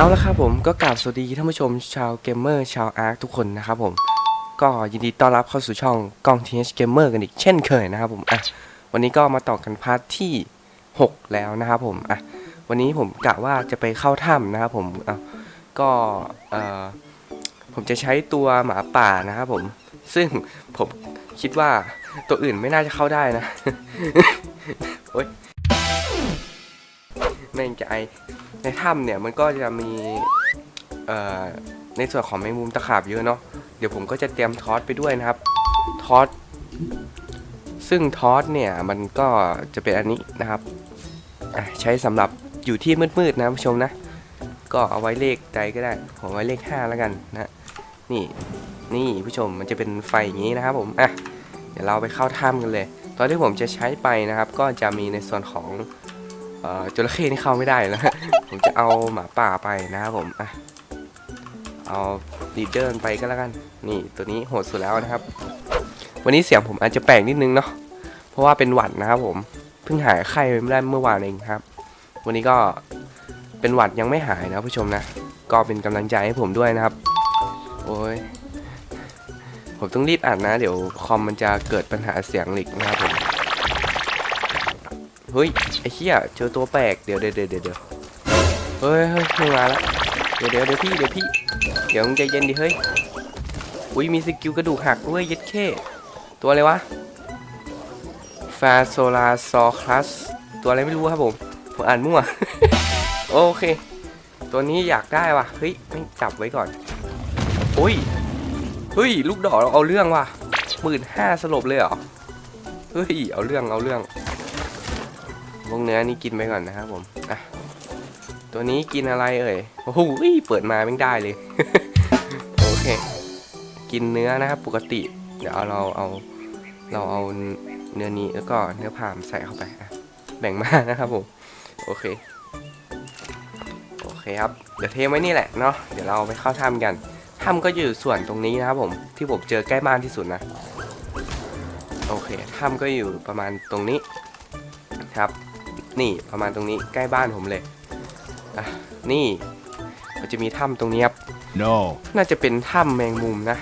เอาละครับผมก็กราบสวัสดีท่านผู้ชมชาวเกมเมอร์ชาวอาร์คทุกคนนะครับผมก็ยินดีต้อนรับเข้าสู่ช่องกล้อง TH Gamer กันอีกเช่นเคยนะครับผมอะวันนี้ก็มาต่อกันพาร์ทที่ 6 แล้วนะครับผมอะวันนี้ผมกะว่าจะไปเข้าถ้ำนะครับผมอะก็เอ่อผมจะใช้ตัวหมาป่านะครับผม ซึ่งผมคิดว่าตัวอื่นไม่น่าจะเข้าได้นะโอ๊ยแม่งจะไอ ในถ้ำเนี่ยมันก็จะมีในส่วนของแมงมุมตะขาบเยอะเนาะเดี๋ยวผมก็จะเตรียมทอสไปด้วยนะครับทอสซึ่งทอสเนี่ยมันก็จะเป็นอันนี้นะครับใช้สำหรับอยู่ที่มืดๆนะผู้ชมนะ ก็เอาไว้เลขใดก็ได้ผมไว้เลข 5 แล้วกันนะนี่นี่ผู้ชมมันจะเป็นไฟอย่างนี้นะครับผมอะเดี๋ยวเราไปเข้าถ้ำกันเลย ตอนที่ผมจะใช้ไปนะครับ ก็จะมีในส่วนของ จระเข้นี่เข้าไม่ได้นะ ผมจะเอาหมาป่าไปนะครับผมอะเอาลีเดอร์ไปก็แล้วกัน นี่ตัวนี้โหดสุดแล้วนะครับ วันนี้เสียงผมอาจจะแปลกนิดนึงเนาะ เพราะว่าเป็นหวัดนะครับผม เพิ่งหายไข้ไปไม่ได้เมื่อวานเองครับ วันนี้ก็เป็นหวัดยังไม่หายนะผู้ชมนะ ก็เป็นกำลังใจให้ผมด้วยนะครับ โอ้ย ผมต้องรีบอ่านนะ เดี๋ยวคอมมันจะเกิดปัญหาเสียงหลีกนะครับผม เฮ้ยไอ้เหี้ยเจอตัวแปลกเดี๋ยวเดี๋ยวเดี๋ยวเดี๋ยวเฮ้ยเฮ้ยมาละเดี๋ยวเดี๋ยวเดี๋ยวพี่เดี๋ยวพี่เดี๋ยวมึงใจเย็นดิเฮ้ยอุ้ยมีสกิลกระดูกหักด้วยย็ดเข้ตัวอะไรวะฟาโซลาซอคลัสตัวอะไรไม่รู้ครับผมผมอ่านมั่วโอเค ตัวนี้อยากได้ว่ะเฮ้ยไม่จับไว้ก่อนอุ้ยเฮ้ยลูกดอกเราเอาเรื่องว่ะหมื่นห้าสลบเลยเหรอเฮ้ยเอาเรื่องเอาเรื่อง พวกเนื้อนี่กินไปก่อนนะครับผมอะตัวนี้กินอะไรเอ่ยโอ้โหเปิดมาไม่ได้เลย โอเค กินเนื้อนะครับปกติ เดี๋ยวเราเอาเราเอาเนื้อนี้แล้วก็เนื้อผ่ามใส่เข้าไปอะแบ่งมานะครับผม โอเค โอเคครับ เดี๋ยวเทไว้นี่แหละเนาะ เดี๋ยวเราไปเข้าถ้ำกัน ถ้ำก็อยู่ส่วนตรงนี้นะครับผม ที่ผมเจอใกล้บ้านที่สุดนะ โอเค ถ้ำก็อยู่ประมาณตรงนี้ครับ นี่ประมาณตรงนี้ใกล้บ้านผมเลยอะนี่มันจะมีถ้ำตรงนี้ครับ No. น่าจะเป็นถ้ำแมงมุมนะ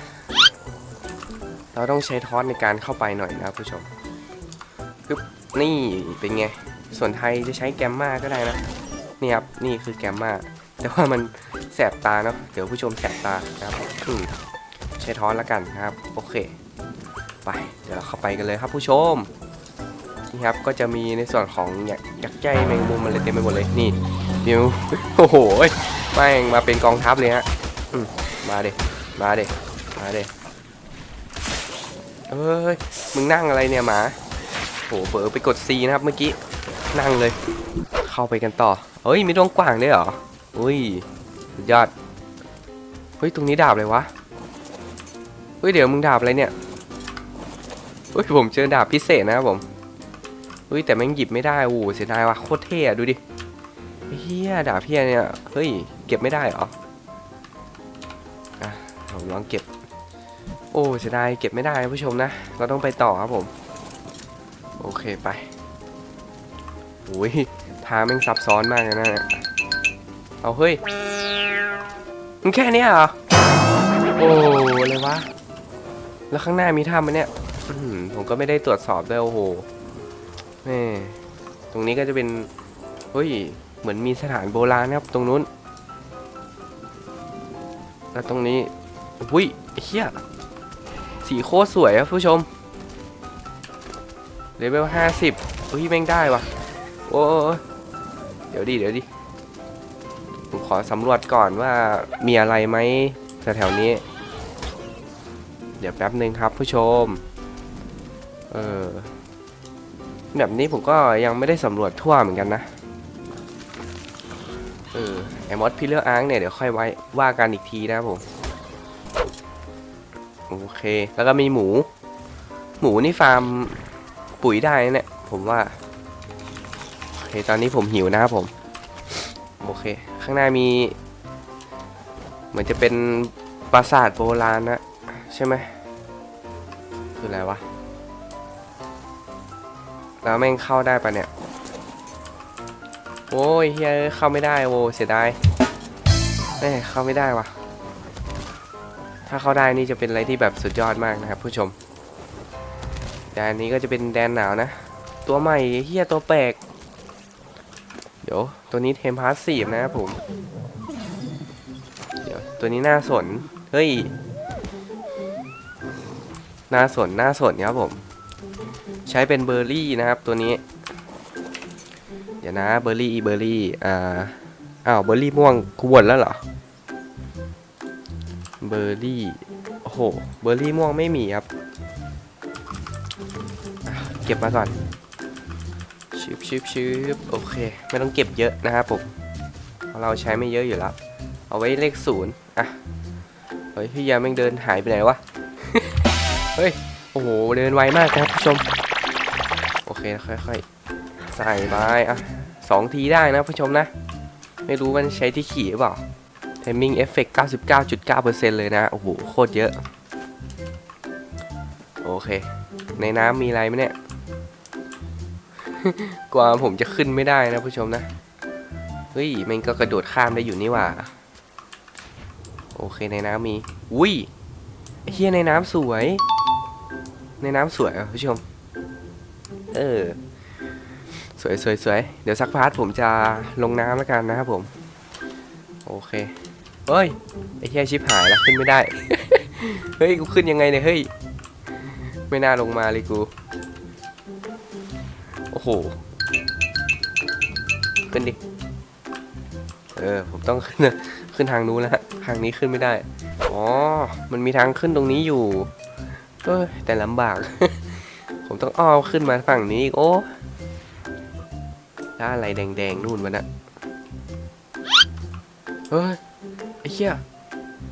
เราต้องใช้ทอสในการเข้าไปหน่อยนะครับผู้ชมปึ๊บนี่เป็นไง ส่วนไทยจะใช้แกมมาก็ได้นะ นี่ครับ นี่คือแกมมาแต่ว่ามันแสบตาเนาะ เดี๋ยวผู้ชมแสบตานะครับอืมใช้ทอสแล้วกันนะครับ โอเค ไป เดี๋ยวเราเข้าไปกันเลยครับผู้ชม นี่ครับก็จะมีในส่วนของยักษ์ใจแมงมุมมันเลยเต็มไปหมดเลยนี่นิวโอ้โหแม่งมาเป็นกองทัพเลยฮะอืมาเด็มาเด็มาเด็เอ้ยมึงนั่งอะไรเนี่ยหมาโหเผลอไปกด C นะครับเมื่อกี้นั่งเลย เข้าไปกันต่อเฮ้ยมีดวงกว้างด้วยเหรออุ้ยสุดยอดเฮ้ยตรงนี้ดาบเลยวะเฮ้ยเดี๋ยวมึงดาบอะไรเนี่ยเฮ้ยผมเจอดาบพิเศษนะครับผม เฮ้ยแต่แม่งหยิบไม่ได้โอ้โหเสียดายว่ะโคตรเท่อะดูดิเฮียดาบเพี้ยเนี่ยเฮ้ยเก็บไม่ได้เหรออะผมลองเก็บ โอ้เสียดายเก็บไม่ได้ผู้ชมนะเราต้องไปต่อครับผม โอเคไปโอ้ยทางแม่งซับซ้อนมากเลยนะเนี่ยเอาเฮ้ยมันแค่นี้เหรอโอ้อะไรวะแล้วข้างหน้ามีถ้ำมันเนี่ยผมก็ไม่ได้ตรวจสอบด้วยโอ้โห แม่ตรงนี้ก็จะเป็นเฮ้ยเหมือนมีสถานโบราณนะครับ ตรงนู้น แล้วตรงนี้อุ้ยเหี้ยสีโคตรสวยอะผู้ชมเลเวลห้าสิบเฮ้ยแม่งได้วะโอ้เดี๋ยวดิเดี๋ยวดิผมขอสำรวจก่อนว่ามีอะไรไหมแถวๆนี้ เดี๋ยวแป๊บหนึ่งครับผู้ชม เออ แบบนี้ผมก็ยังไม่ได้สำรวจทั่วเหมือนกันนะเออไอมอสพิเลอร์อาร์เนี่ยเดี๋ยวค่อยไว้ว่ากันอีกทีนะผมโอเค แล้วก็มีหมู หมูนี่ฟาร์มปุ๋ยได้นะเนี่ย ผมว่าโอเคตอนนี้ผมหิวนะครับผม โอเค ข้างหน้ามี เหมือนจะเป็นปราสาทโบราณนะ ใช่ไหมคืออะไรวะ แล้วแม่งเข้าได้ปะเนี่ย โอ้ยเฮ้ยเข้าไม่ได้โว้เสียดายเอ้เข้าไม่ได้วะถ้าเข้าได้นี่จะเป็นอะไรที่แบบสุดยอดมากนะครับผู้ชม แดนนี้ก็จะเป็นแดนหนาวนะ ตัวใหม่เฮียตัวแปลก เดี๋ยวตัวนี้เทมพาสซีฟนะครับผม เดี๋ยวตัวนี้น่าสน เฮ้ย น่าสนน่าสนครับผม ใช้เป็นเบอร์รี่นะครับตัวนี้ เดี๋ยวนะเบอร์รี่เบอร์รี่อ่าอ้าวเบอร์รี่ม่วงกูหมดแล้วเหรอเบอร์รี่โอ้โหเบอร์รี่ม่วงไม่มีครับ เก็บมาก่อนชืบชืบชืบโอเค ไม่ต้องเก็บเยอะนะครับผมเราใช้ไม่เยอะอยู่แล้ว เอาไว้เลขศูนย์อะเฮ้ยพี่ยาแม่งเดินหายไปไหนวะ เฮ้ย โอ้โห เดินไวมากครับผู้ชม คค่อยๆ ใส่ไปอะสองทีได้นะผู้ชมนะ ไม่รู้มันใช้ที่ขี่หรือเปล่า Timing Effect 99.9%เลยนะ โอ้โห โคตรเยอะ โอเค ในน้ำมีอะไรไหมเนี่ย กว่าผมจะขึ้นไม่ได้นะผู้ชมนะ เฮ้ย มันก็กระโดดข้ามได้อยู่นี่หว่า โอเค ในน้ำมี อุ้ยเฮียในน้ำสวย ในน้ำสวยอะผู้ชม เออ สวยสวยสวยเดี๋ยวสักพาร์ทผมจะลงน้ำแล้วกันนะครับผม โอเค เฮ้ย ไอ้เฮียชิบหายแล้วขึ้นไม่ได้ เฮ้ย กูขึ้นยังไงเนี่ย เฮ้ย ไม่น่าลงมาเลยกู โอ้โห ขึ้นดิ เออ ผมต้องขึ้นขึ้นทางนู้นแล้วฮะทางนี้ขึ้นไม่ได้ อ๋อ มันมีทางขึ้นตรงนี้อยู่ เอ้ย แต่ลำบาก ผมต้องอ้อมขึ้นมาฝั่งนี้อีกโอ้แล้วอะไรแดงๆนู่นมันอะเฮ้ยไอ้เหี้ย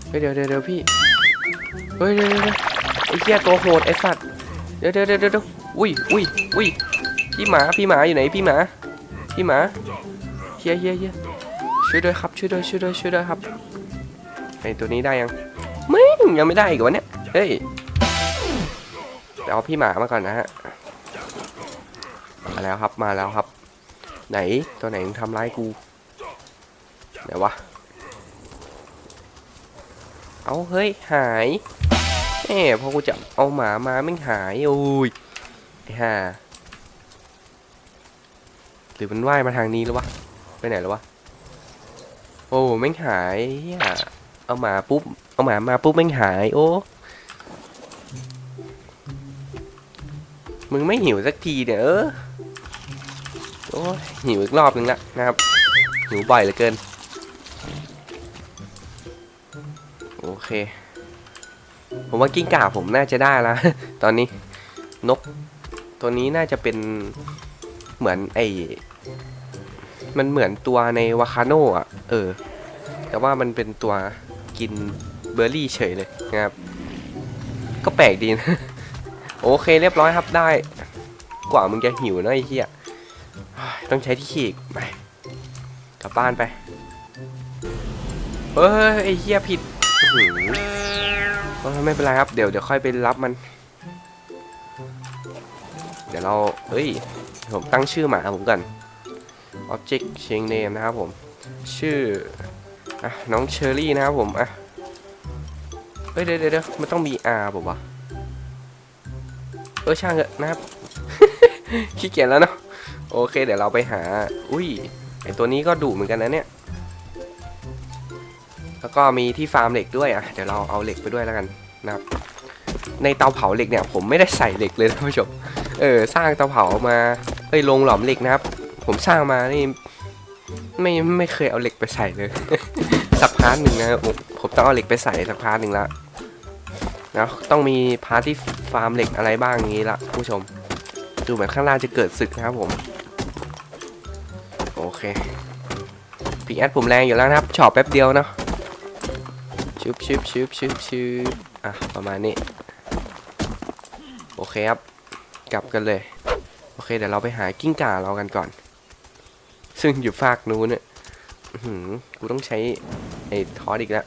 เฮ้ยเดี๋ยวเดี๋ยวเดี๋ยวพี่เฮ้ยเดี๋ยวเดี๋ยวเดี๋ยวไอ้เหี้ยตัวโหดไอ้สัตว์เดี๋ยวเดี๋ยวเดี๋ยวเดี๋ยวอุ้ยอุ้ยอุ้ยพี่หมาพี่หมาอยู่ไหนพี่หมาพี่หมาเฮียเฮียเฮียช่วยด้วยครับช่วยด้วยช่วยด้วยช่วยด้วยครับไอตัวนี้ได้ยังไม่ยังไม่ได้อีกวะเนี่ยเฮ้ย เดี๋ยวเอาพี่หมามาก่อนนะฮะ มาแล้วครับ มาแล้วครับ ไหนตัวไหนมึงทำร้ายกู ไหนวะ เอาเฮ้ย หายแหมพอกูจะเอาหมามาไม่หายโอ้ยไอ้ห่าหรือมันว่ายมาทางนี้หรือวะ ไปไหนแล้ววะ โอ้ไม่งหายเหี้ยเอาหมาปุ๊บ เอาหมามาปุ๊บไม่งหาย โอ้ มึงไม่หิวสักทีเนี่ยเออโอ้หิวอีกรอบนึงละนะครับ หิวบ่อยเหลือเกิน โอเค ผมว่ากิ้งก่าผมน่าจะได้ละตอนนี้นก ตัวนี้น่าจะเป็นเหมือนไอมันเหมือนตัวในวาคาโนอะเออ แต่ว่ามันเป็นตัวกินเบอร์รี่เฉยเลยนะครับ ก็แปลกดีนะ โอเคเรียบร้อยครับได้ กว่ามึงจะหิวนะไอ้เหี้ยต้องใช้ที่ขีกไปกลับบ้านไปเฮ้ยไอ้เหี้ยผิดอื้อหือเออไม่เป็นไรครับเดี๋ยวเดี๋ยวค่อยไปรับมัน เดี๋ยวเราเฮ้ยผมตั้งชื่อหมาผมก่อน object change name นะครับผม ชื่ออะน้องเชอรี่นะครับผมอะเฮ้ยเดี๋ยวเดี๋ยวเดี๋ยวมันต้องมี R บอกว่าวะ เออช่างเถอะนะครับ ขี้เกียจแล้วเนาะโอเค เดี๋ยวเราไปหา อุ้ยไอตัวนี้ก็ดุเหมือนกันนะเนี่ย แล้วก็มีที่ฟาร์มเหล็กด้วยอะเดี๋ยวเราเอาเหล็กไปด้วยแล้วกันนะครับ ในเตาเผาเหล็กเนี่ย ผมไม่ได้ใส่เหล็กเลยท่านผู้ชมเออสร้างเตาเผามาเอ้ยลงหลอมเหล็กนะครับ ผมสร้างมานี่ไม่ไม่เคยเอาเหล็กไปใส่เลย สักพาร์ทหนึ่งนะผมผมต้องเอาเหล็กไปใส่สักพาร์ทหนึ่งละนะต้องมีพาร์ทที่ ฟาร์มเหล็กอะไรบ้างอย่างนี้ละผู้ชม ดูเหมือนข้างล่างจะเกิดศึกนะครับผม โอเคพีแอดผมแรงอยู่แล้วนะครับชอบแป๊บเดียวเนาะชุบชุบชุบชุบชุบอะประมาณนี้ โอเคครับ กลับกันเลย โอเคเดี๋ยวเราไปหากิ้งก่าเรากันก่อน ซึ่งอยู่ฝากนู้นเนี่ยกูต้องใช้ไอ้ทอสอีกแล้ว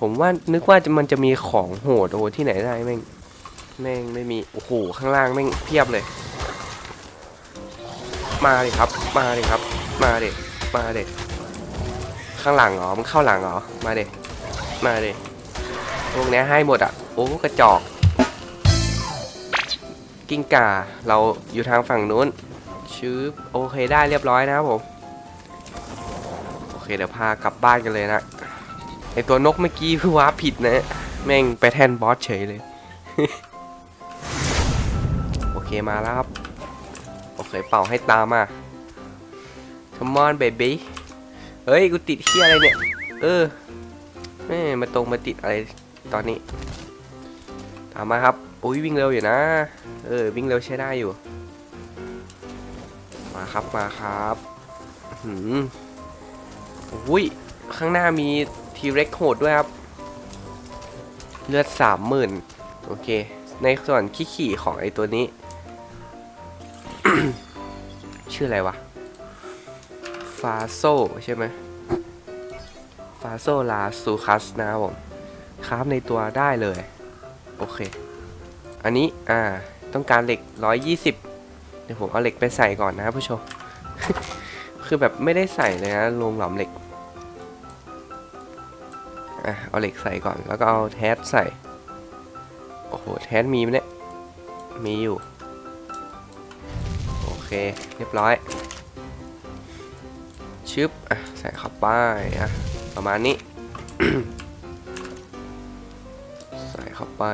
ผมว่านึกว่าจะมันจะมีของโหดโอ้โหที่ไหนได้แม่งแม่งไม่มีโอ้โหข้างล่างแม่งเพียบเลย มาดิครับ มาดิครับ มาเดิมาเดิข้างหลังเหรอมันเข้าหลังเหรอมาเด็มาเด็พวกนี้ให้หมดอะโอ้กระจอก กิ้งก่าเราอยู่ทางฝั่งนู้นชื้อโอเคได้เรียบร้อยนะครับผมโอเคเดี๋ยวพากลับบ้านกันเลยนะ ไอตัวนกเมื่อกี้คือว้าผิดนะ แม่งไปแทนบอสเฉยเลย โอเคมาแล้วครับ โอเคเป่าให้ตามมา Come on baby เฮ้ย กูติดเฮียอะไรเนี่ย เออแม่มาตรงมาติดอะไรตอนนี้ ตามมาครับ อุ้ยวิ่งเร็วอยู่นะ เออ วิ่งเร็วใช้ได้อยู่ มาครับมาครับ หืมอุ้ย ข้างหน้ามี ทีเร็กโหดด้วยครับ เลือดสามหมื่นโอเค ในส่วนขี้ขี่ของไอตัวนี้ ชื่ออะไรวะ ฟาโซใช่ไหมฟาโซลาซูคัสนะครับผมคราฟในตัวได้เลย โอเค อันนี้อ่าต้องการเหล็ก 120 เดี๋ยวผมเอาเหล็กไปใส่ก่อนนะครับผู้ชม คือแบบไม่ได้ใส่เลยนะลงหลอมเหล็ก อะเอาเหล็กใส่ก่อนแล้วก็เอาแทสใส่ โอ้โห แทสมีไหมเนี่ย มีอยู่ โอเค เรียบร้อย ชึบ อะ ใส่เข้าไปอะ ประมาณนี้ ใส่เข้าไป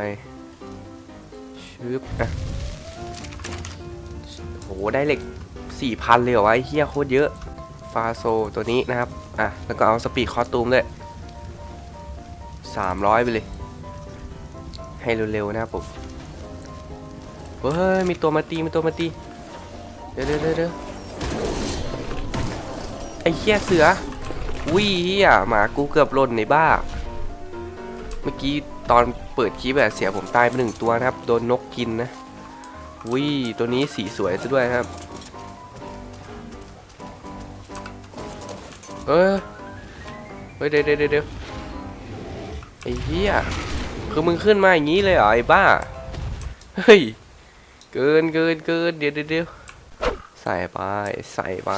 ชึบ อะ โห ได้เหล็ก 4,000 เลยเหรอวะไอ้เฮียโคตรเยอะ ฟาโซตัวนี้นะครับ อะ แล้วก็เอาสปีดคอตูมด้วย 300 ไปเลย ให้เร็วๆนะครับผมเฮ้ยมีตัวมาตีมีตัวมาตีเดี๋ยวเดี๋ยวเดี๋ยวไอ้เหี้ยเสือวิเหี้ยหมากูเกือบหล่นในบ้า เมื่อกี้ตอนเปิดคลิปแบบเสียผมตายไปหนึ่งตัวนะครับ โดนนกกินนะวิตัวนี้สีสวยซะด้วยครับ เออเฮ้ยเดี๋ยวเดี๋ยวเดี๋ยว อ้เหี้ยคือมึงขึ้นมาอย่างนี้เลยเหรอไอ้บ้า เฮ้ย เกินเกินเกินเดี๋ยวเดี๋ยวใส่ไปใส่ไป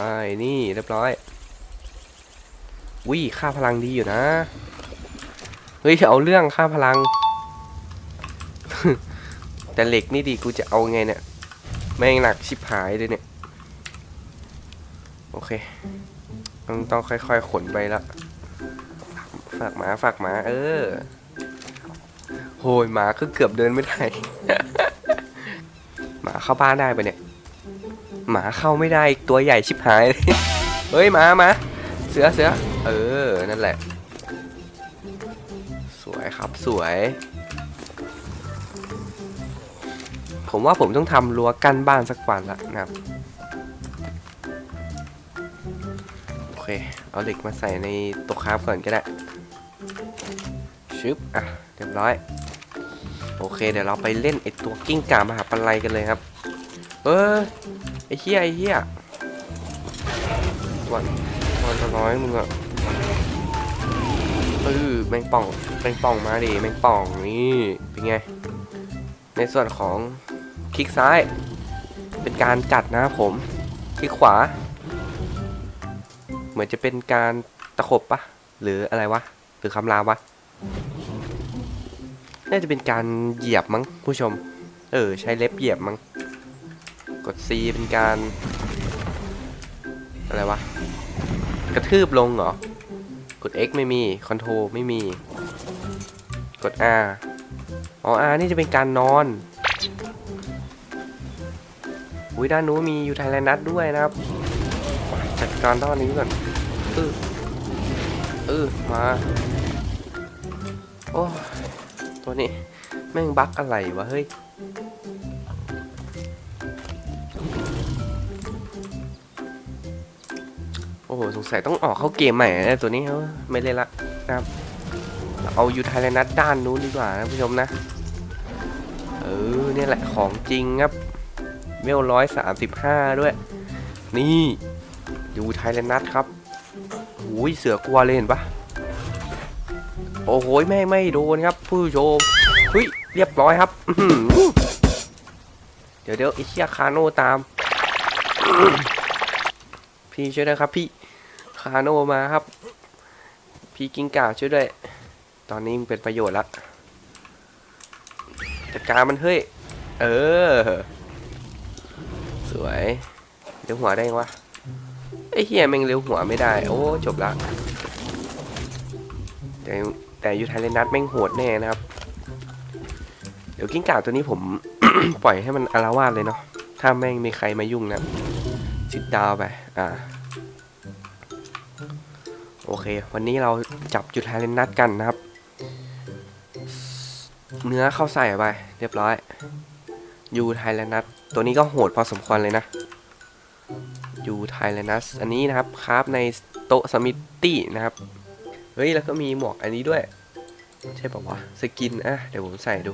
นี่เรียบร้อยวิ่งค่าพลังดีอยู่นะ เฮ้ยเอาเรื่องค่าพลัง แต่เหล็กนี่ดีกูจะเอาไงเนี่ย แม่งหนักชิบหายเลยเนี่ย โอเค ต้องต้องค่อยๆขนไปละ ฝากหมาฝากหมาเออ โหยหมาคือเกือบเดินไม่ได้ หมาเข้าบ้านได้ปะเนี่ย หมาเข้าไม่ได้ตัวใหญ่ชิบหายเลยเฮ้ยหมามาเสือเสือเออ นั่นแหละ สวยครับสวย ผมว่าผมต้องทำรั้วกั้นบ้านสักวันละนะครับโอเค เอาเหล็กมาใส่ในต๊ะคราฟก่อนก็ได้ ชึบอะเรียบร้อย โอเค เดี๋ยวเราไปเล่นไอตัวกิ้งก่ามหาปลัยกันเลยครับ เออไอเหี้ยไอเหี้ยวันวันละร้อยมึงอะเออแมงป่องแมงป่องมาดิแมงป่องนี่เป็นไง ในส่วนของคลิกซ้าย เป็นการกัดนะครับผม คลิกขวา เหมือนจะเป็นการตะขบปะหรืออะไรวะ หรือคำรามวะ น่าจะเป็นการเหยียบมั้งผู้ชม เออ ใช้เล็บเหยียบมั้ง กด C เป็นการ อะไรวะ กระทืบลงเหรอ กด X ไม่มี Ctrl ไม่มี กด R อ๋อ R นี่จะเป็นการนอนอุ้ยด้านนู้นมียูไทแลนัทด้วยนะครับ จัดการด้านนี้ก่อน เออ เออ มา โอ้ ตัวนี้ แม่งบั๊กอะไรวะ เฮ้ย โอ้โห สงสัยต้องออกเข้าเกมใหม่นะตัวนี้เอ้าไม่เล่นละนะครับ เอายูไทแลนัทด้านนู้นดีกว่านะผู้ชมนะ เออเนี่ยแหละของจริงครับเวลร้อยสามสิบห้าด้วย นี่ยูไทยแลนัทครับหูยเสือกลัวเลยเห็นปะ โอ้โหแม่ไม่โดนครับ ผู้ชมเฮ้ยเรียบร้อยครับเดี๋ยวเดี๋ยวไอ้เชียคาโน่ตาม พี่ช่วยนะครับพี่คาโน่มาครับ พี่กิ้งก่าช่วยด้วย ตอนนี้มันเป็นประโยชน์ละจัดการมันเฮ้ย เออ สวยเลี้ยวหัวได้ยังวะไอ้เฮียแม่งเลี้ยวหัวไม่ได้ โอ้ จบละแต่ แต่ยูไทเลนัทแม่งโหดแน่นะครับ เดี๋ยวกิ้งก่าตัวนี้ผม ปล่อยให้มันอารวาสเลยเนาะถ้าแม่งมีใครมายุ่งนะจิดดาวไป อ่า โอเค วันนี้เราจับจุดไฮเลนนัดกันนะครับ เนื้อเข้าใส่ไป เรียบร้อยยูไทเลนัสตัวนี้ก็โหดพอสมควรเลยนะยูไทเลนัสอันนี้นะครับคราฟในโต๊ะสมิตตี้นะครับ ฮ้ย แล้วก็มีหมวกอันนี้ด้วย ใช่ป่าวะสกิน อะ เดี๋ยวผมใส่ดู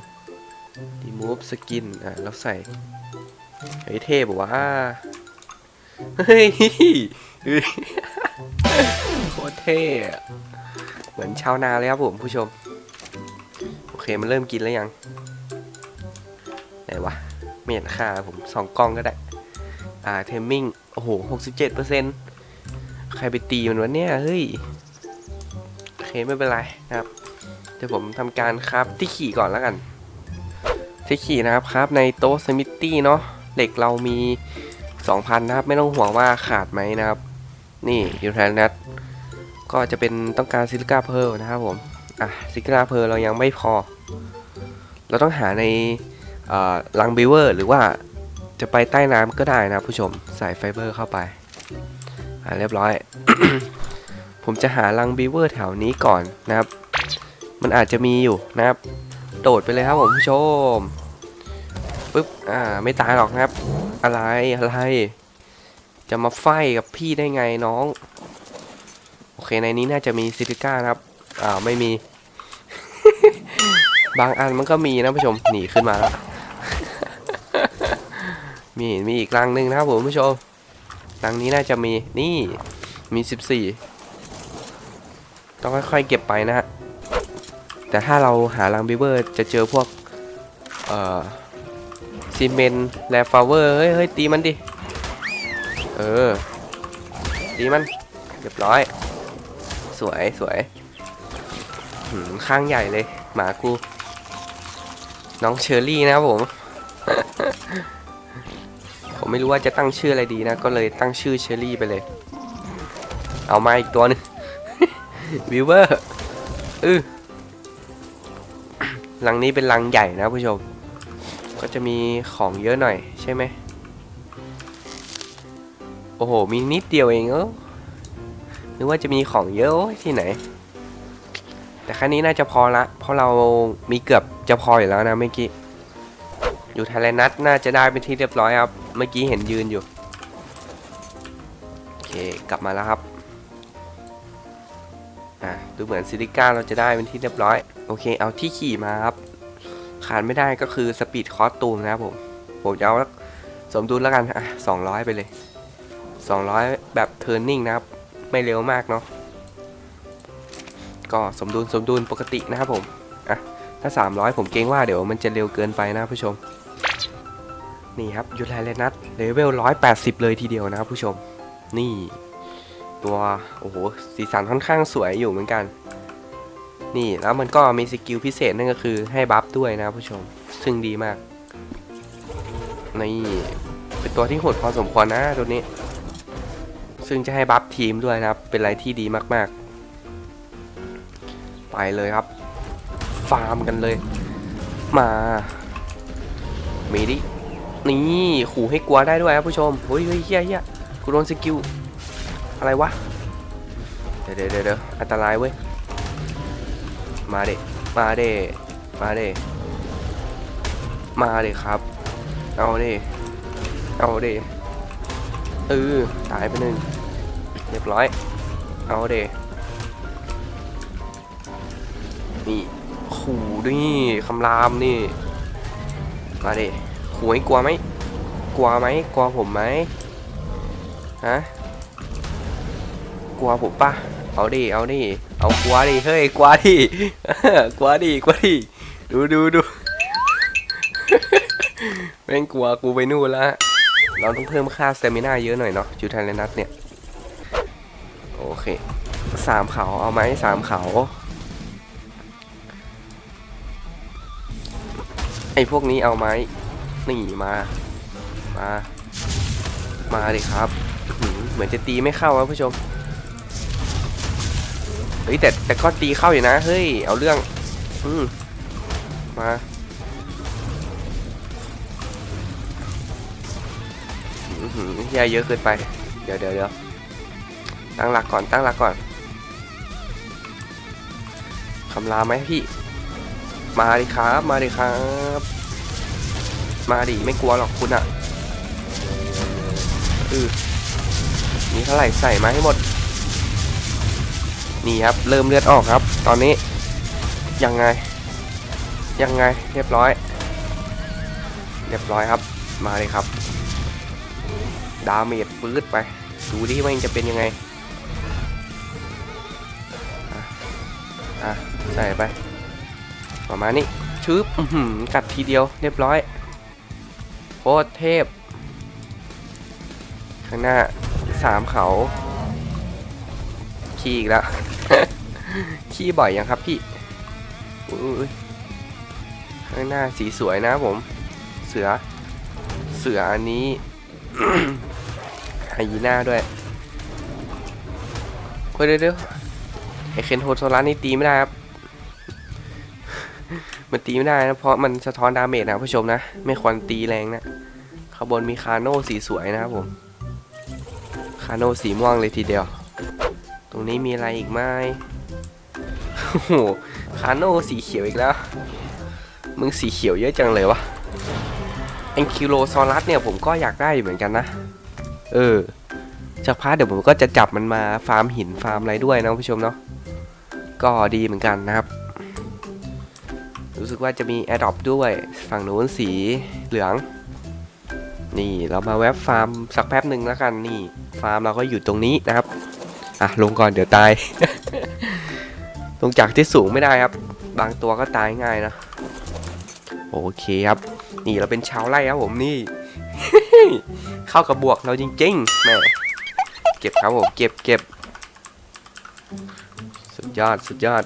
remove skin อะ แล้วใส่ เฮ้ย เท่ป่าวะเฮ้ยเฮ้ยโคตรเท่เหมือนชาวนาเลยครับผมผู้ชม โอเค มันเริ่มกินแล้วยัง ไหนวะไม่เห็นค่าผมสองกล้องก็ได้ อ่า เทมมิ่ง โอ้โหหกสิบเจ็ดเปอร์เซ็นต์ใครไปตีมันวะเนี่ย เฮ้ย ไม่เป็นไรนะครับเดี๋ยวผมทำการครับที่ขี่ก่อนแล้วกัน ที่ขี่นะครับครับในโต๊ะสมิตตี้เนาะเหล็กเรามี 2,000นะครับไม่ต้องห่วงว่าขาดไหมนะครับ นี่ยูทรนัทก็จะเป็นต้องการซิลิก้าเพร์ลนะครับผมอะซิลิก้าเพร์ลเรายังไม่พอ เราต้องหาในลังบิวเวอร์หรือว่าจะไปใต้น้ำก็ได้นะผู้ชมใส่ไฟเบอร์เข้าไป อะเรียบร้อย ผมจะหาลังบิวเวอร์แถวนี้ก่อนนะครับ มันอาจจะมีอยู่นะครับ โดดไปเลยครับผมผู้ชมปึ๊บอ่าไม่ตายหรอกนะครับ อะไรอะไร จะมาไฟกับพี่ได้ไงน้อง โอเคในนี้น่าจะมีซิลิก้านะครับอ่าไม่มี บางอันมันก็มีนะผู้ชมหนีขึ้นมาแล้วมีมีอีกรังหนึ่งนะครับผมผู้ชมรังนี้น่าจะมีนี่มี 14 ต้องค่อยๆเก็บไปนะฮะ แต่ถ้าเราหารังบิเวอร์จะเจอพวก เอ่อซีเมนต์แลฟลาเวอร์เฮ้ยเฮ้ยตีมันดิ เออ ตีมัน เรียบร้อย สวยสวยหืมข้างใหญ่เลย หมากู น้องเชอรี่นะครับผม ผมไม่รู้ว่าจะตั้งชื่ออะไรดีนะ ก็เลยตั้งชื่อเชอรี่ไปเลย เอามาอีกตัวนึง วิวเวอร์อือลังนี้เป็นลังใหญ่นะผู้ชม ก็จะมีของเยอะหน่อยใช่ไหม โอ้โห มีนิดเดียวเองเออนึกว่าจะมีของเยอะอที่ไหน แต่แค่นี้น่าจะพอละ เพราะเรามีเกือบจะพออยู่แล้วนะเมื่อกี้ อยู่ทยแลนด์นัทน่าจะได้เป็นที่เรียบร้อยครับ เมื่อกี้เห็นยืนอยู่ โอเค กลับมาแล้วครับ ดูเหมือนซิลิก้าเราจะได้เป็นที่เรียบร้อย โอเค เอาที่ขี่มาครับ ขาดไม่ได้ก็คือสปีดคอสตูมนะครับผม ผมจะเอาสมดุลแล้วกันอะสองร้อยไปเลย200แบบเทอร์นิ่งนะครับ ไม่เร็วมากเนาะ ก็สมดุลสมดุลปกตินะครับผม อะ ถ้า300ผมเกรงว่าเดี๋ยวมันจะเร็วเกินไปนะผู้ชม นี่ครับยูไลเลนัทเลเวล180เลยทีเดียวนะครับผู้ชม นี่ ตัวโอ้โหสีสันค่อนข้างสวยอยู่เหมือนกัน นี่แล้วมันก็มีสกิลพิเศษนั่นก็คือให้บัฟด้วยนะผู้ชม ซึ่งดีมากนี่เป็นตัวที่โหดพอสมควรนะตัวนี้ ซึ่งจะให้บัฟทีมด้วยนะครับ เป็นอะไรที่ดีมากๆ ไปเลยครับ ฟาร์มกันเลย มามีดินี่ขู่ให้กลัวได้ด้วยครับผู้ชมเฮ้ยเฮ้ยเฮียเฮียกูโดนสกิล อะไรวะ เดี๋ยวเดี๋ยวเดี๋ยวอันตรายเว้ย มาเดมาเดมาเดมาเดครับ เอาเดเอาเดเออตายไปหนึ่งเรียบร้อย เอาเดนี่ขู่นี่คำรามนี่ มาเดขู่ให้กลัวไหมกลัวไหมกลัวผมไหมฮะ กลัวผมปะเอาดิ เอาดิ เอากลัวดิ เฮ้ย กลัวดิ กลัวดิ กลัวดิ ดูดูดูแม่งกลัวกูไปนู่นล้วเราต้องเพิ่มค่าสเตมินาเยอะหน่อยเนาะจูไทเลนัสเนี่ย โอเคสามเขาเอาไหมสามเขาไอ้พวกนี้เอาไหมนี่มา มา มาดิครับ เหมือนจะตีไม่เข้าครับผู้ชม เฮ้ยแต่แต่ก็ตีเข้าอยู่นะ เฮ้ย เอาเรื่องอืมมาอื้อหือเยเยอะเกินไป เดี๋ยวเดี๋ยวเดี๋ยวตั้งหลักก่อนตั้งหลักก่อนคำราไหมพี่ มาดิครับ มาดิครับ มาดิไม่กลัวหรอกคุณอะเออมีเท่าไหร่ใส่มาให้หมด นี่ครับ เริ่มเลือดออกครับ ตอนนี้ ยังไง ยังไง เรียบร้อย เรียบร้อยครับ มาเลยครับ ดาเมจปื๊ดไป ดูดิว่ามันจะเป็นยังไง อะใส่ไป ประมาณนี้ ชึบอื้อหือกัดทีเดียว เรียบร้อยโคตรเทพ ข้างหน้าสามเขา ขี้อีกแล้ว ขี้บ่อยยังครับพี่ข้างหน้าสีสวยนะผม เสือ เสืออันนี้ไฮยีน่าด้วยเฮ้ยเดี๋ยวเดี๋ยวไอเคนโทโซลัสนี่ตีไม่ได้ครับ มันตีไม่ได้นะเพราะมันสะท้อนดาเมจนะผู้ชมนะ ไม่ควรตีแรงนะข้างบนมีคาโน่สีสวยนะครับผม คาโน่สีม่วงเลยทีเดียว รงนี้มีอะไรอีกไหมโอ้โหคาโน่สีเขียวอีกแล้ว มึงสีเขียวเยอะจังเลยวะแองคิโลซอรัสเนี่ยผมก็อยากได้อยู่เหมือนกันนะ เออจากพาร์ทเดี๋ยวผมก็จะจับมันมาฟาร์มหินฟาร์มอะไรด้วยนะผู้ชมเนาะ ก็ดีเหมือนกันนะครับ รู้สึกว่าจะมี a d o p ด้วย ฝั่งนู้นสีเหลือง นี่เรามาแวบฟาร์มสักแป๊บหนึ่งแล้วกันนี่ ฟาร์มเราก็อยู่ตรงนี้นะครับ อะลงก่อนเดี๋ยวตาย ลงจากที่สูงไม่ได้ครับ บางตัวก็ตายง่ายนะ โอเคครับ นี่เราเป็นชาวไร่ครับผมนี่ เข้ากับบวกเราจริงๆแม่เก็บครับผมเก็บเก็บสุดยอดสุดยอด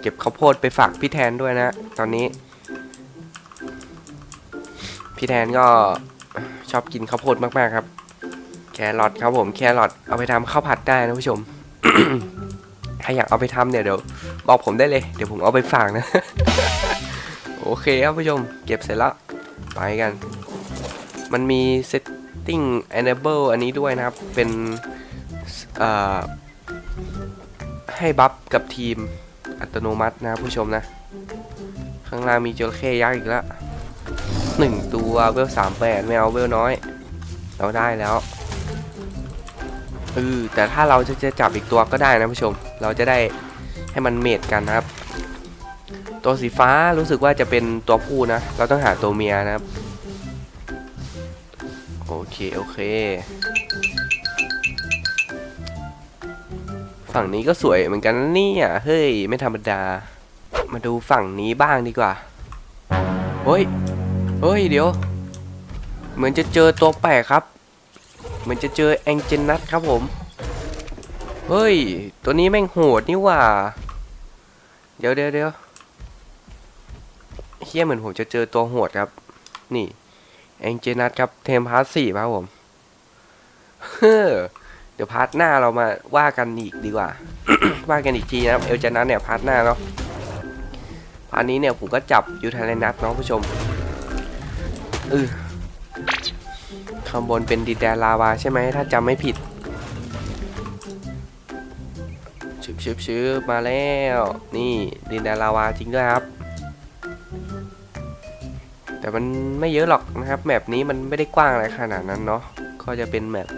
เก็บข้าวโพดไปฝากพี่แทนด้วยนะ ตอนนี้ พี่แทนก็ชอบกินข้าวโพดมากๆครับ รอทครับผมแครอทเอาไปทำข้าวผัดได้นะผู้ชมใครอยากเอาไปทำเนี่ยเดี๋ยวบอกผมได้เลย เดี๋ยวผมเอาไปฝากนะ โอเคครับผู้ชม เก็บเสร็จแล้ว ไปกัน มันมี setting enable อันนี้ด้วยนะครับ เป็นให้บัฟกับทีมอัตโนมัตินะผู้ชมนะ ข้างล่างมีจระเข้ยักษ์อีกแล้วหนึ่งตัวเวลสามแปดไม่เอาเวลน้อย เราได้แล้ว เออแต่ถ้าเราจะจะจับอีกตัวก็ได้นะผู้ชม เราจะได้ให้มันเมทกันนะครับ ตัวสีฟ้ารู้สึกว่าจะเป็นตัวผู้นะ เราต้องหาตัวเมียนะครับ โอเค โอเค ฝั่งนี้ก็สวยเหมือนกันนะเนี่ยเฮ้ย ไม่ธรรมดา มาดูฝั่งนี้บ้างดีกว่าเฮ้ยเฮ้ย เดี๋ยว เหมือนจะเจอตัวแปลกครับ เหมือนจะเจอแองเจนัทครับผม เฮ้ย ตัวนี้แม่งโหดนี่ว่า เดี๋ยวเดี๋ยวเดี๋ยวเฮียเหมือนผมจะเจอตัวโหดครับ นี่แองเจนัทครับเทมพาร์ทสี่ครับผม เฮ้อเดี๋ยวพาร์ทหน้าเรามาว่ากันอีกดีกว่า ว่ากันอีกทีนะครับเอลเจนัทเนี่ยพาร์ทหน้าเนาะพาร์ทนี้เนี่ยผมก็จับยูทาเลนัทเนาะผู้ชมเออ ข้างบนเป็นดินแดนลาวาใช่ไหมถ้าจำไม่ผิดชืบชืบชืบมาแล้ว นี่ดินแดนลาวาจริงด้วยครับ แต่มันไม่เยอะหรอกนะครับแมปนี้มันไม่ได้กว้างอะไรขนาดนั้นเนาะก็จะเป็นแมป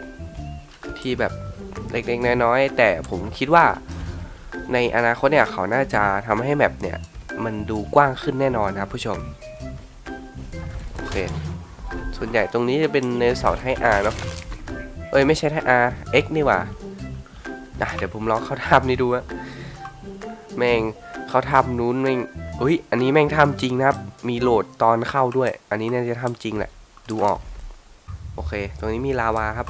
ที่แบบเล็กๆ น้อยๆแต่ผมคิดว่าในอนาคตเนี่ยเขาน่าจะทำให้แมปเนี่ย มันดูกว้างขึ้นแน่นอนครับผู้ชม โอเค ส่วนใหญ่ตรงนี้จะเป็นในเสาไทยอาเนาะเอ้ยไม่ใช่ไทยอา X นี่หว่าอะเดี๋ยวผมลองเข้าทำนี่ดูอะแม่งเขาทำนู้นแม่งอุ้ยอันนี้แม่งทำจริงนะครับ มีโหลดตอนเข้าด้วย อันนี้น่าจะทำจริงแหละ ดูออก โอเค ตรงนี้มีลาวาครับ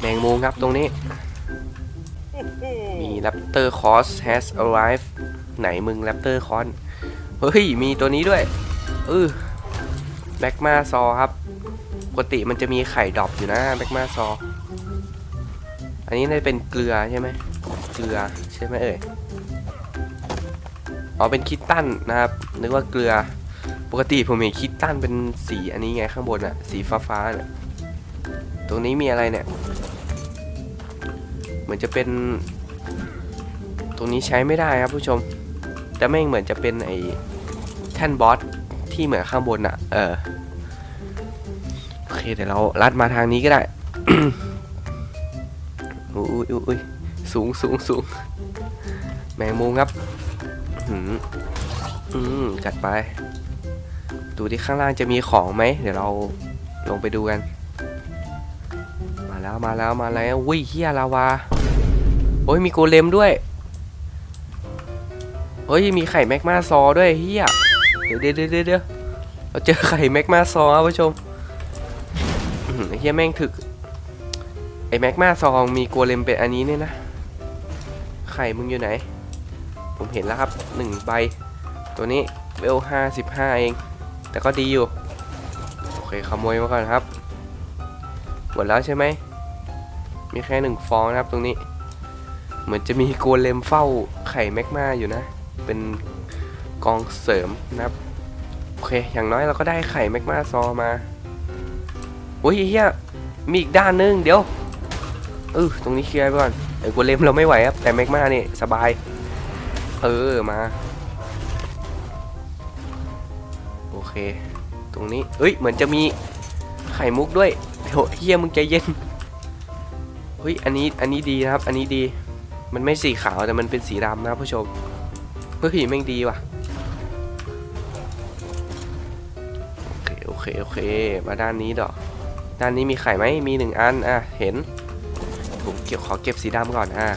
แมงมุมครับตรงนี้ มี Raptor Cross has arrived ไหนมึง Raptor Cross เฮ้ย มีตัวนี้ด้วยเออ แบ็กมาซอครับ ปกติมันจะมีไข่ดรอปอยู่นะแบ็กมาซอ อันนี้น่าจะเป็นเกลือใช่ไหมเกลือใช่ไหมเอ่ยอ๋อเป็นคิตตันนะครับ นึกว่าเกลือ ปกติผมเห็นคิตตันเป็นสีอันนี้ไงข้างบนอะสีฟ้าฟ้าๆเนี่ยตรงนี้มีอะไรเนี่ย เหมือนจะเป็น ตรงนี้ใช้ไม่ได้ครับผู้ชม แต่แม่งเหมือนจะเป็นไอ้แท่นบอส ที่เหมือนข้างบนอะเออโอเคเดี๋ยวเราลัดมาทางนี้ก็ได้อุ้ยอุ้ยอุ้ยสูงสูงสูงแมงมุมครับหืมอืมจัดไป ดูที่ข้างล่างจะมีของไหม เดี๋ยวเราลงไปดูกัน มาแล้วมาแล้วมาแล้วอุ้ยเฮียลาวาโอ้ยมีโกเลมด้วยเฮ้ยมีไข่แมกมาซอด้วยเฮีย เดี๋ยวเดี๋ยวเดี๋ยวเดี๋ยวเดี๋ยวเราเจอไข่แมกมาซองครับผู้ชมไอ้เฮียแม่งถึก ไอ้แมกมาซองมีโกเลมเป็นอันนี้เนี่ยนะ ไข่มึงอยู่ไหน ผมเห็นแล้วครับหนึ่งใบ ตัวนี้เวลห้าสิบห้าเอง แต่ก็ดีอยู่ โอเคขโมยมาก่อนครับ หมดแล้วใช่ไหม มีแค่หนึ่งฟองนะครับตรงนี้ เหมือนจะมีโกเลมเฝ้าไข่แมกมาอยู่นะ เป็น กองเสริมนะครับ โอเค อย่างน้อยเราก็ได้ไข่แมกมาซอมาโอ้ยเฮียมีอีกด้านนึง เดี๋ยวเออตรงนี้เคลียร์ไปก่อนไอ้โกเลมเราไม่ไหวครับ แต่แมกมานี่สบาย เออ มา โอเค ตรงนี้ เอ้ย เหมือนจะมีไข่มุกด้วยเดี๋ยวเฮียมึงใจเย็นเฮ้ย อันนี้ อันนี้ดีนะครับ อันนี้ดี มันไม่สีขาวแต่มันเป็นสีดำนะผู้ชมเฮ้ยแม่งดีว่ะ เคโอเคโอเค มาด้านนี้ดอก ด้านนี้มีไข่ไหมมีหนึ่งอันอะเห็นผมเก็บขอเก็บสีดำก่อนอะ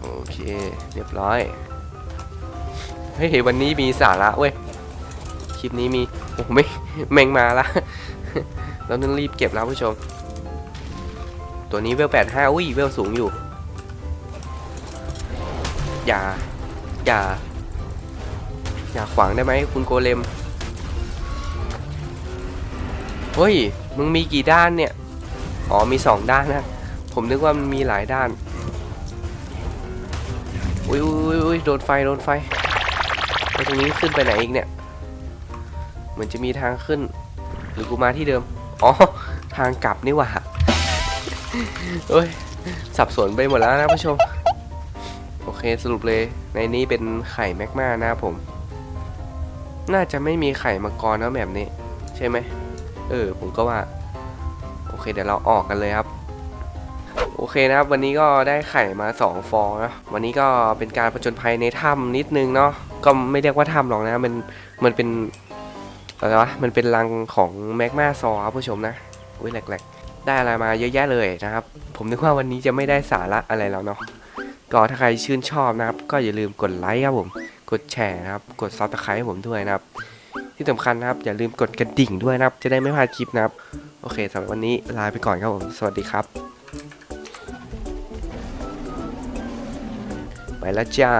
โอเคเรียบร้อยเฮ้ยวันนี้มีสาระเว้ยคลิปนี้มีโอ้ไม่แมงมาละเราต้องรีบเก็บแล้วผู้ชม ตัวนี้เวล85อุ้ยเวลสูงอยู่ อย่า อย่า อย่าขวางได้ไหมคุณโกเลม เฮ้ย มึงมีกี่ด้านเนี่ย อ๋อมีสองด้านนะ ผมนึกว่ามันมีหลายด้าน อุ้ยอุ้ยอุ้ยโดนไฟโดนไฟแล้วตรงนี้ขึ้นไปไหนอีกเนี่ย เหมือนจะมีทางขึ้น หรือกูมาที่เดิม อ๋อ ทางกลับนี่หว่าเอ้ย สับสนไปหมดแล้วนะผู้ชม โอเคสรุปเลย ในนี้เป็นไข่แมกมานะผม น่าจะไม่มีไข่มังกรนะแบบนี้ ใช่ไหม เออ ผมก็ว่า โอเค เดี๋ยวเราออกกันเลยครับ โอเคนะครับ วันนี้ก็ได้ไข่มา 2 ฟองนะ วันนี้ก็เป็นการผจญภัยในถ้ำนิดนึงเนาะ ก็ไม่เรียกว่าถ้ำหรอกนะ มัน มันเป็นอะไรวะ มันเป็นรังของแมกมาซอครับผู้ชมนะ อุ้ยแหลกๆ ได้อะไรมาเยอะแยะเลยนะครับ ผมนึกว่าวันนี้จะไม่ได้สาระอะไรแล้วเนาะ ก็ถ้าใครชื่นชอบนะครับ ก็อย่าลืมกดไลค์ครับผม กดแชร์นะครับ กดซับสไครต์ให้ผมด้วยนะครับ ที่สำคัญนะครับ อย่าลืมกดกระดิ่งด้วยนะครับ จะได้ไม่พลาดคลิปนะครับ โอเคสำหรับวันนี้ลาไปก่อนครับผม สวัสดีครับ ไปแล้วจ้า